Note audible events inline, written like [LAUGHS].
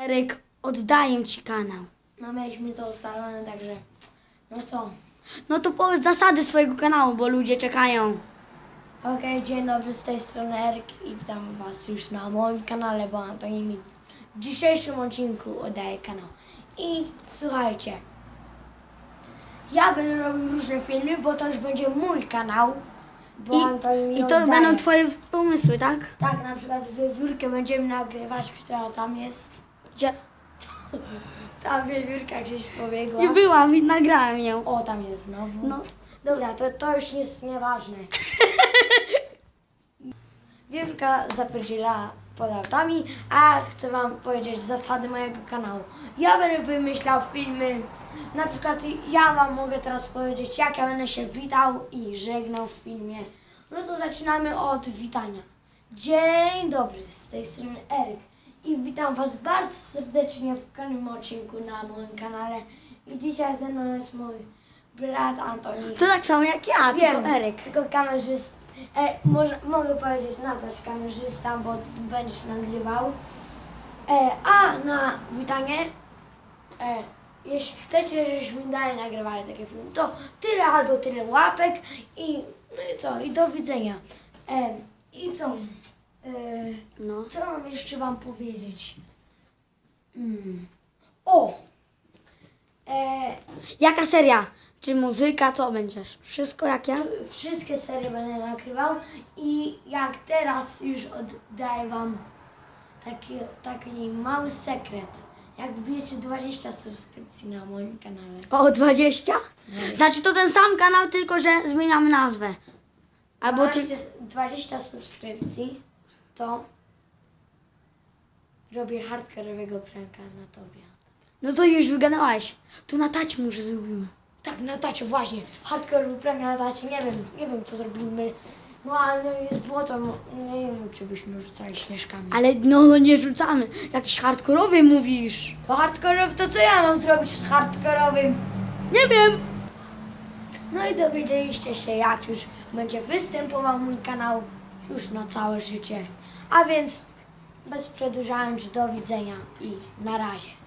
Eryk, oddaję ci kanał. No mieliśmy to ustalone, także no co? No to powiedz zasady swojego kanału, bo ludzie czekają. Okej, dzień dobry, z tej strony Eryk i witam Was już na moim kanale, bo Antoni mi w dzisiejszym odcinku oddaje kanał. I słuchajcie, ja będę robił różne filmy, bo to już będzie mój kanał, bo I, Antoni mi I to oddaje. będą twoje pomysły, tak? Tak, na przykład wiewiórkę będziemy nagrywać, która tam jest. Gdzie? [LAUGHS] Ta wiewiórka gdzieś pobiegła. Nie byłam i nagrałem ją. O, tam jest znowu. No. Dobra, to, to już jest nieważne. [LAUGHS] Wielka zapierdziela pod autami, a chcę wam powiedzieć zasady mojego kanału. Ja będę wymyślał filmy, na przykład ja wam mogę teraz powiedzieć, jak ja będę się witał i żegnał w filmie. No to zaczynamy od witania. Dzień dobry, z tej strony Eryk i witam was bardzo serdecznie w kolejnym odcinku na moim kanale. I dzisiaj ze mną jest mój brat Antoni. To tak samo jak ja, Wiem, tylko Eryk. Tylko kamerzysta. E, może, mogę powiedzieć nazwać kamerzysta, bo będziesz nagrywał. E, a na witanie, e, jeśli chcecie, żebyśmy dalej nagrywali takie filmy, to tyle albo tyle łapek i no i co, i do widzenia. E, I co? E, No. co mam jeszcze wam powiedzieć? Mm. O! E, Jaka seria? Czy muzyka? Co będziesz? Wszystko jak ja? wszystkie serie będę nagrywał i jak teraz już oddaję wam taki, taki mały sekret. Jak wbijecie 20 subskrypcji na moim kanale. O, 20? Znaczy to ten sam kanał, tylko że zmieniamy nazwę. Albo ty... 20, 20 subskrypcji to robię hardkorowego pranka na tobie. No to już wygadałeś. To na tacie może zrobimy. Tak, na tacie, właśnie. Hardcore prank na tacie, nie wiem, nie wiem co zrobimy. No ale no, jest błoto, no, nie wiem czy byśmy rzucali śnieżkami. Ale no, no nie rzucamy. Jakiś hardkorowy mówisz. To hardkorowy, to co ja mam zrobić z hardkorowym? Nie wiem. No i dowiedzieliście się, jak już będzie występował mój kanał już na całe życie. A więc bez przedłużając, do widzenia i na razie.